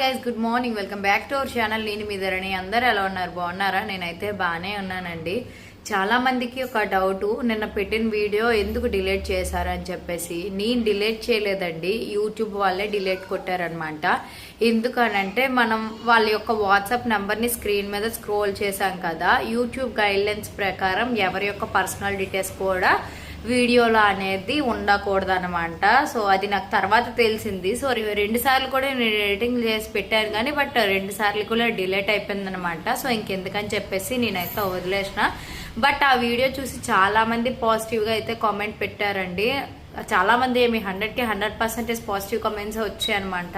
Guys good morning welcome back to our channel నేను మీ ధరణి. అందరు ఎలా ఉన్నారు? బాగున్నారా? నేనైతే బాగానే ఉన్నానండి. చాలా మందికి ఒక డౌట్ నిన్న పెట్టిన వీడియో ఎందుకు డిలీట్ చేశారని చెప్పేసి నేను డిలీట్ చేయలేదండి. యూట్యూబ్ వాళ్ళే డిలీట్ కొట్టారనమాట ఎందుకనంటే మనం వాళ్ళ యొక్క వాట్సాప్ నెంబర్ని స్క్రీన్ మీద స్క్రోల్ చేశాం కదా. యూట్యూబ్ గైడ్లైన్స్ ప్రకారం ఎవరి యొక్క పర్సనల్ డీటెయిల్స్ కూడా వీడియోలో అనేది ఉండకూడదనమాట సో అది నాకు తర్వాత తెలిసింది. సో రెండు సార్లు కూడా నేను ఎడిటింగ్ చేసి పెట్టాను కానీ బట్ రెండు సార్లు కూడా డిలేట్ అయిపోయిందనమాట సో ఇంకెందుకని చెప్పేసి నేనైతే వదిలేసిన. బట్ ఆ వీడియో చూసి చాలామంది పాజిటివ్గా అయితే కామెంట్ పెట్టారండి. చాలామంది ఏమి హండ్రెడ్కి హండ్రెడ్ పర్సెంటేజ్ పాజిటివ్ కామెంట్స్ వచ్చాయి అనమాట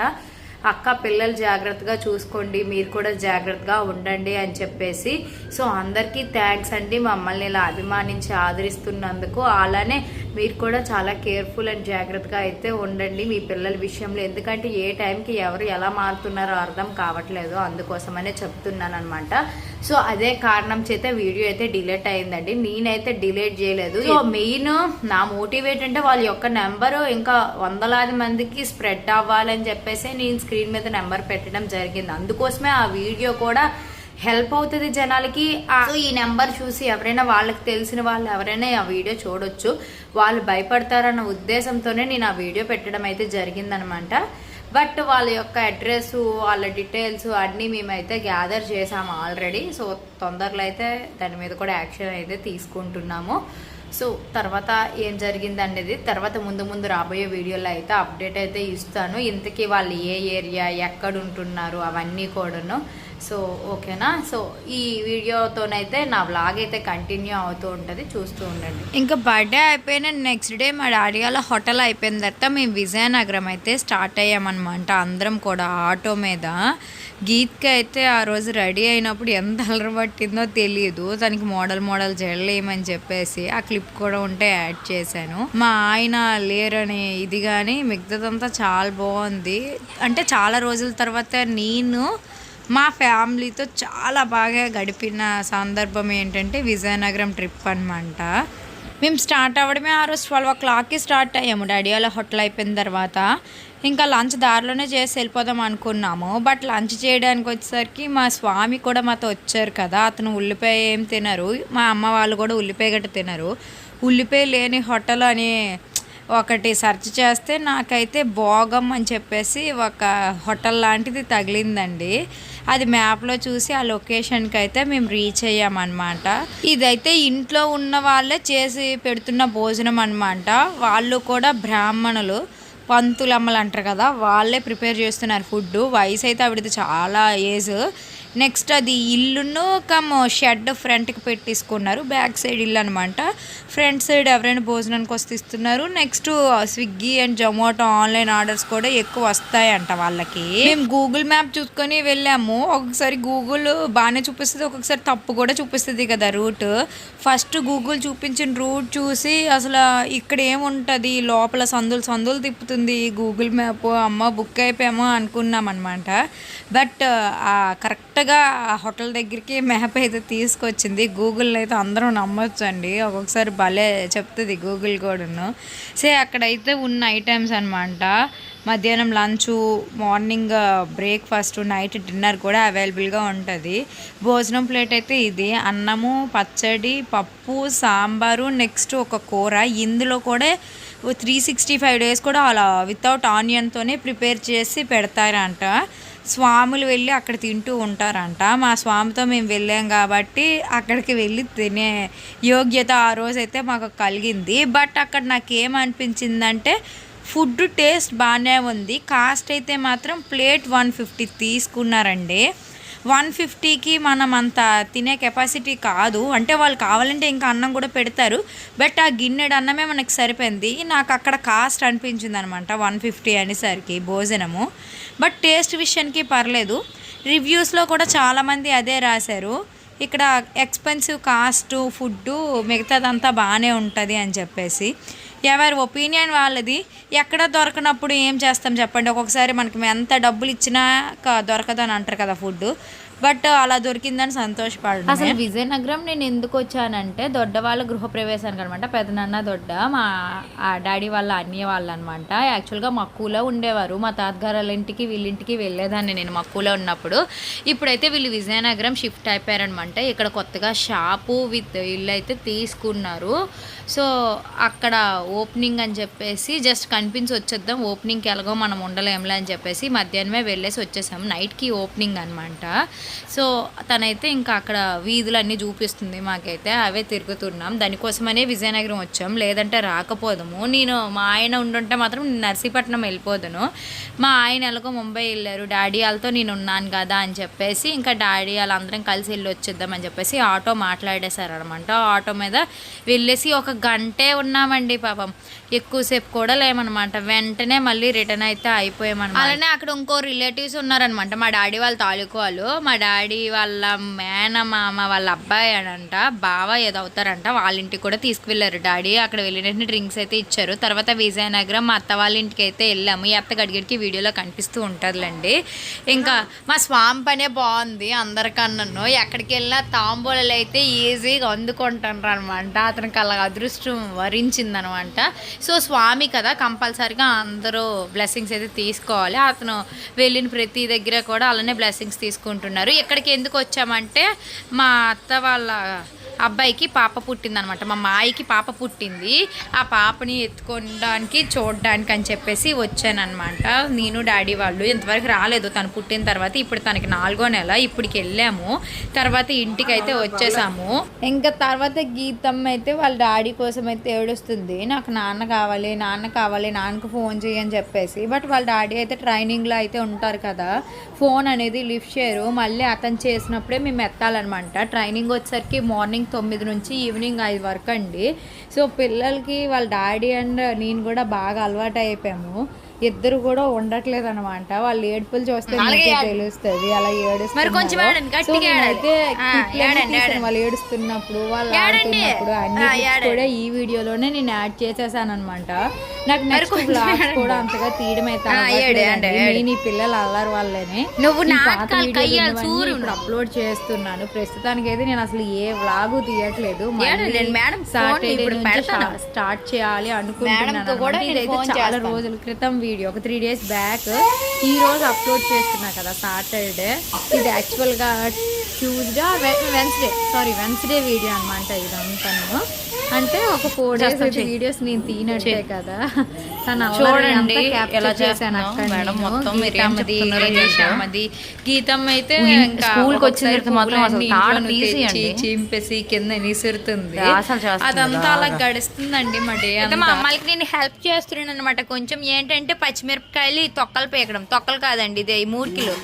అక్క పిల్లలు జాగ్రత్తగా చూసుకోండి మీరు కూడా జాగ్రత్తగా ఉండండి అని చెప్పేసి. సో అందరికీ థ్యాంక్స్ అండి. మమ్మల్ని ఇలా అభిమానించి ఆదరిస్తున్నందుకు. అలానే మీరు కూడా చాలా కేర్ఫుల్ అండ్ జాగ్రత్తగా అయితే ఉండండి మీ పిల్లల విషయంలో. ఎందుకంటే ఏ టైంకి ఎవరు ఎలా మారుతున్నారో అర్థం కావట్లేదు. అందుకోసమనే చెప్తున్నాను అనమాట సో అదే కారణం చేత వీడియో అయితే డిలీట్ అయిందండి. నేనైతే డిలీట్ చేయలేదు. సో మెయిన్ నా మోటివేట్ అంటే వాళ్ళ యొక్క నెంబర్ ఇంకా వందలాది మందికి స్ప్రెడ్ అవ్వాలని చెప్పేసి నేను స్క్రీన్ మీద నెంబర్ పెట్టడం జరిగింది. అందుకోసమే ఆ వీడియో కూడా హెల్ప్ అవుతుంది జనాలకి. సో ఈ నెంబర్ చూసి ఎవరైనా వాళ్ళకి తెలిసిన వాళ్ళు ఎవరైనా ఆ వీడియో చూడొచ్చు. వాళ్ళు భయపడతారన్న ఉద్దేశంతోనే నేను ఆ వీడియో పెట్టడం అయితే జరిగిందనమాట. బట్ వాళ్ళ యొక్క అడ్రస్ వాళ్ళ డీటెయిల్స్ అన్నీ మేమైతే గ్యాదర్ చేసాము ఆల్రెడీ. సో తొందరలో అయితే దాని మీద కూడా యాక్షన్ అయితే తీసుకుంటున్నాము. సో తర్వాత ఏం జరిగింది అనేది తర్వాత ముందు ముందు రాబోయే వీడియోలో అయితే అప్డేట్ అయితే ఇస్తాను. ఇంతకీ వాళ్ళు ఏ ఏరియా ఎక్కడ ఉంటున్నారు అవన్నీ కూడాను. సో ఓకేనా? సో ఈ వీడియోతోనైతే నా వ్లాగ్ అయితే కంటిన్యూ అవుతూ ఉంటుంది. చూస్తూ ఉండండి. ఇంకా బర్త్డే అయిపోయిన నెక్స్ట్ డే మా డాడీ వాళ్ళ హోటల్ అయిపోయిన తర్వాత మేము విజయనగరం అయితే స్టార్ట్ అయ్యామన్నమాట. అందరం కూడా ఆటో మీద. గీత్కి అయితే ఆ రోజు రెడీ అయినప్పుడు ఎంత అలర పట్టిందో తెలియదు తనకి మోడల్ మోడల్ చేయలేమని చెప్పేసి ఆ క్లిప్ కూడా ఉంటే యాడ్ చేశాను. మా ఆయన లేరని ఇది కానీ మిగతాదంతా చాలా బాగుంది. అంటే చాలా రోజుల తర్వాత నేను మా ఫ్యామిలీతో చాలా బాగా గడిపిన సందర్భం ఏంటంటే విజయనగరం ట్రిప్ అనమాట మేము స్టార్ట్ అవ్వడమే ఆ రోజు ట్వెల్వ్ ఓ క్లాక్కి స్టార్ట్ అయ్యాము. డాడీ వాళ్ళ హోటల్ అయిపోయిన తర్వాత ఇంకా లంచ్ దారిలోనే చేసి వెళ్ళిపోదాం అనుకున్నాము. బట్ లంచ్ చేయడానికి వచ్చేసరికి మా స్వామి కూడా మాతో వచ్చారు కదా. అతను ఉల్లిపాయ ఏం తినరు. మా అమ్మ వాళ్ళు కూడా ఉల్లిపాయ గట్ట తినరు. ఉల్లిపాయ లేని హోటల్ అని ఒకటి సెర్చ్ చేస్తే నాకైతే భోగం అని చెప్పేసి ఒక హోటల్ లాంటిది తగిలిందండి. అది మ్యాప్లో చూసి ఆ లొకేషన్కి అయితే మేము రీచ్ అయ్యామన్నమాట. ఇదైతే ఇంట్లో ఉన్న వాళ్ళే చేసి పెడుతున్న భోజనం అన్నమాట. వాళ్ళు కూడా బ్రాహ్మణులు పంతులమ్మలు అంటారు కదా వాళ్ళే ప్రిపేర్ చేస్తున్నారు ఫుడ్ వయసు అయితే ఆవిడది చాలా ఏజ్. నెక్స్ట్ అది ఇల్లును కమ్ షెడ్ ఫ్రంట్కి పెట్టేసుకున్నారు. బ్యాక్ సైడ్ ఇల్లు అనమాట ఫ్రంట్ సైడ్ ఎవరైనా భోజనానికి వస్తే ఇస్తున్నారు. Next Swiggy and Zomato online orders కూడా ఎక్కువ వస్తాయంట వాళ్ళకి. మేము గూగుల్ మ్యాప్ చూసుకొని వెళ్ళాము. ఒక్కొక్కసారి గూగుల్ బాగానే చూపిస్తుంది ఒక్కొక్కసారి తప్పు కూడా చూపిస్తుంది కదా రూట్ ఫస్ట్ గూగుల్ చూపించిన రూట్ చూసి అసలు ఇక్కడ ఏముంటుంది? లోపల సందులు సందులు తిప్పుతుంది గూగుల్ మ్యాప్ అమ్మ బుక్ అయిపోయామో అనుకున్నాం అనమాట బట్ కరెక్ట్గా ఆ హోటల్ దగ్గరికి మ్యాప్ అయితే తీసుకొచ్చింది. గూగుల్ అయితే అందరూ నమ్మొచ్చండి. ఒక్కొక్కసారి భలే చెప్తుంది గూగుల్ కూడాను. సే అక్కడైతే ఉన్న ఐటమ్స్ అనమాట మధ్యాహ్నం lunch morning breakfast night dinner కూడా అవైలబుల్గా ఉంటుంది. భోజనం ప్లేట్ అయితే ఇది. అన్నము పచ్చడి పప్పు సాంబారు నెక్స్ట్ ఒక కూర. ఇందులో కూడా త్రీ సిక్స్టీ ఫైవ్ డేస్ కూడా అలా వితౌట్ ఆనియన్తోనే ప్రిపేర్ చేసి పెడతారంట. స్వాములు వెళ్ళి అక్కడ తింటూ ఉంటారంట. మా స్వామితో మేము వెళ్ళాం కాబట్టి అక్కడికి వెళ్ళి తినే యోగ్యత ఆ రోజైతే మాకు కలిగింది. బట్ అక్కడ నాకు ఏమనిపించిందంటే ఫుడ్ టేస్ట్ బాగానే ఉంది. కాస్ట్ అయితే మాత్రం ప్లేట్ వన్ ఫిఫ్టీ తీసుకున్నారండి. వన్ ఫిఫ్టీకి మనం అంత తినే కెపాసిటీ కాదు. అంటే వాళ్ళు కావాలంటే ఇంకా అన్నం కూడా పెడతారు. బట్ ఆ గిన్నెడు అన్నమే మనకు సరిపోయింది. నాకు అక్కడ కాస్ట్ అనిపించింది అనమాట వన్ ఫిఫ్టీ అనేసరికి భోజనము. బట్ టేస్ట్ విషయానికి పర్లేదు. రివ్యూస్లో కూడా చాలామంది అదే రాశారు. ఇక్కడ ఎక్స్పెన్సివ్ కాస్ట్ ఫుడ్ మిగతాదంతా బాగానే ఉంటుంది అని చెప్పేసి. ఎవరి ఒపీనియన్ వాళ్ళది. ఎక్కడ దొరకనప్పుడు ఏం చేస్తాం చెప్పండి? ఒక్కొక్కసారి మనకి ఎంత డబ్బులు ఇచ్చినా దొరకదు దొరకదని అంటారు కదా ఫుడ్ బట్ అలా దొరికిందని సంతోషపడ అసలు విజయనగరం నేను ఎందుకు వచ్చానంటే దొడ్డ వాళ్ళ గృహప్రవేశానికి అనమాట. పెదనాన్న దొడ్డ మా ఆ డాడీ వాళ్ళ అన్నయ్య వాళ్ళు అనమాట. యాక్చువల్గా మక్కువలో ఉండేవారు. మా తాతగారు వాళ్ళ ఇంటికి వీళ్ళింటికి వెళ్ళేదాన్ని నేను మక్కువలో ఉన్నప్పుడు. ఇప్పుడైతే వీళ్ళు విజయనగరం షిఫ్ట్ అయిపోయారనమాట. ఇక్కడ కొత్తగా షాపు విత్ ఇల్లు అయితే తీసుకున్నారు. సో అక్కడ ఓపెనింగ్ అని చెప్పేసి జస్ట్ కనిపించి వచ్చేద్దాం. ఓపెనింగ్కి ఎలాగో మనం ఉండలేంలే అని చెప్పేసి మధ్యాహ్నమే వెళ్ళేసి వచ్చేసాం. నైట్కి ఓపెనింగ్ అనమాట. సో తనైతే ఇంకా అక్కడ వీధులు అన్నీ చూపిస్తుంది మాకైతే అవే తిరుగుతున్నాం. దానికోసమనే విజయనగరం వచ్చాం. లేదంటే రాకపోదాము. నేను మా ఆయన ఉండుంటే మాత్రం నర్సీపట్నం వెళ్ళిపోదును. మా ఆయన ఎలాగో ముంబై వెళ్ళారు. డాడీ వాళ్ళతో నేను ఉన్నాను కదా అని చెప్పేసి ఇంకా డాడీ వాళ్ళందరం కలిసి వెళ్ళి వచ్చేద్దాం అని చెప్పేసి ఆటో మాట్లాడేశారనమాట. ఆటో మీద వెళ్ళేసి ఒక గంటే ఉన్నామండి పాపం. ఎక్కువసేపు కూడా లేమనమాట. వెంటనే మళ్ళీ రిటర్న్ అయితే అయిపోయామన్నమాట అలానే అక్కడ ఇంకో రిలేటివ్స్ ఉన్నారనమాట. మా డాడీ వాళ్ళ తాలూకు వాళ్ళు. మా డాడీ వాళ్ళ మేనమామ వాళ్ళ అబ్బాయి అనంట బావ ఏదో అవుతారంట వాళ్ళ ఇంటికి కూడా తీసుకువెళ్ళారు. డాడీ అక్కడ వెళ్ళిన డ్రింక్స్ అయితే ఇచ్చారు. తర్వాత విజయనగరం మా అత్త వాళ్ళ ఇంటికి అయితే వెళ్ళాము. ఈ అత్త గడిగడికి వీడియోలో కనిపిస్తూ ఉంటుందిలేండి. ఇంకా మా స్వామి పనే బాగుంది అందరికన్నాను. ఎక్కడికి వెళ్ళినా తాంబూలలు అయితే ఈజీగా అందుకుంటారు అనమాట అతనికి అలా అదృష్టం వరించిందనమాట సో స్వామి కదా కంపల్సరీగా అందరూ బ్లెస్సింగ్స్ అయితే తీసుకోవాలి. అతను వెళ్ళిన ప్రతి దగ్గర కూడా అలానే బ్లెస్సింగ్స్ తీసుకుంటున్నారు. ఇక్కడికి ఎందుకు వచ్చామంటే మా అత్త వాళ్ళ అబ్బాయికి పాప పుట్టింది అనమాట మా మాయికి పాప పుట్టింది. ఆ పాపని ఎత్తుకోవడానికి చూడడానికి అని చెప్పేసి వచ్చానమాట నేను డాడీ వాళ్ళు ఇంతవరకు రాలేదు. తను పుట్టిన తర్వాత ఇప్పుడు తనకి నాలుగో నెల. ఇప్పటికి వెళ్ళాము. తర్వాత ఇంటికి అయితే వచ్చేసాము. ఇంకా తర్వాత గీతమ్మ అయితే వాళ్ళ డాడీ కోసం అయితే ఏడుస్తుంది. నాకు నాన్న కావాలి నాన్న కావాలి నాన్నకు ఫోన్ చేయని చెప్పేసి. బట్ వాళ్ళ డాడీ అయితే ట్రైనింగ్లో అయితే ఉంటారు కదా. ఫోన్ అనేది లిఫ్ట్ చేయరు. మళ్ళీ మళ్ళీ అతను చేసినప్పుడే మేము ఎత్తాలన్నమాట. ట్రైనింగ్ వచ్చేసరికి మార్నింగ్ తొమ్మిది నుంచి ఈవినింగ్ ఐదు వరకు అండి. సో పిల్లలకి వాళ్ళ డాడీ అండ్ నేను కూడా బాగా అలవాటు అయిపోయాము. ఇద్దరు కూడా ఉండట్లేదు అనమాట వాళ్ళు ఏడుపులు చూస్తే మీకే తెలుస్తుంది అలా ఏడుస్తున్నారు. వాళ్ళు ఏడుస్తున్నప్పుడు వాళ్ళు. ఆడుతున్నప్పుడు అన్ని. కూడా ఈ వీడియోలోనే నేను యాడ్ చేసేసాను అనమాట నాకు నెక్స్ట్ బ్లాగ్స్. కూడా అంతగా తీయడం అయితే ఆ, ఏడు, అవ్వట్లేదండి. ఏడు, ఏడు. నేను ఈ పిల్లలు అల్లరి వాళ్ళనే నువ్వు అప్లోడ్ చేస్తున్నాను ప్రస్తుతానికి అయితే నేను అసలు ఏ వ్లాగు తీయట్లేదు సాటర్డే స్టార్ట్ చేయాలి అనుకుంటున్నాను చాలా. రోజుల క్రితం వీడియో. ఒక త్రీ డేస్ బ్యాక్ ఈ రోజు అప్లోడ్ చేస్తున్నా కదా సాటర్డే ఇది యాక్చువల్గా Tuesday Wednesday sorry Wednesday video అనమాట ఇదంతాను అంటే ఒక ఫోర్ డేస్. వీడియోస్ నేను తీనట్టే కదా. చూడండి ఎలా చేశాను మేడం. మొత్తం మీరు ఏం గీతమ్మది, చెప్తున్నారో గీతమ్మది గీతం అయితే స్కూల్కి వచ్చిన మాత్రం అసలు చింపేసి కింద నిసురుతుంది అదంతా అలా. గడుస్తుందండి మా డే మా అమ్మాయికి నేను హెల్ప్ చేస్తున్నాను అనమాట కొంచెం ఏంటంటే పచ్చిమిరపకాయలు ఈ తొక్కలు పేకడం. తొక్కలు కాదండి ఇదే ఈ మూడుకిలు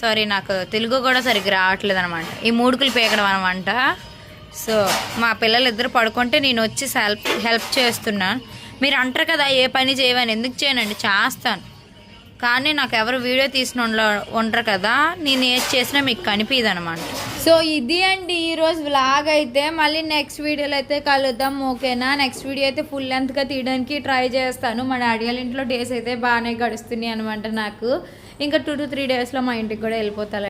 సారీ నాకు తెలుగు కూడా సరిగ్గా రావట్లేదు అనమాట ఈ మూడుకులు పేకడం అనమాట సో మా పిల్లలు ఇద్దరు పడుకుంటే నేను వచ్చి హెల్ప్ హెల్ప్ చేస్తున్నాను మీరు అంటారు కదా ఏ పని చేయవని. ఎందుకు చేయనండి? చేస్తాను. కానీ నాకు ఎవరు వీడియో తీసిన ఉండరు కదా. నేను ఏది చేసినా మీకు కనిపించదు అనమాట సో ఇది అండి ఈరోజు వ్లాగ్ అయితే. మళ్ళీ నెక్స్ట్ వీడియోలో అయితే కలుద్దాం ఓకేనా? నెక్స్ట్ వీడియో అయితే ఫుల్ లెంత్గా తీయడానికి ట్రై చేస్తాను. మా డాడీ వాళ్ళ ఇంట్లో డేస్ అయితే బాగానే గడుస్తున్నాయి అనమాట నాకు. ఇంకా టూ టు త్రీ డేస్లో మా ఇంటికి కూడా వెళ్ళిపోతాను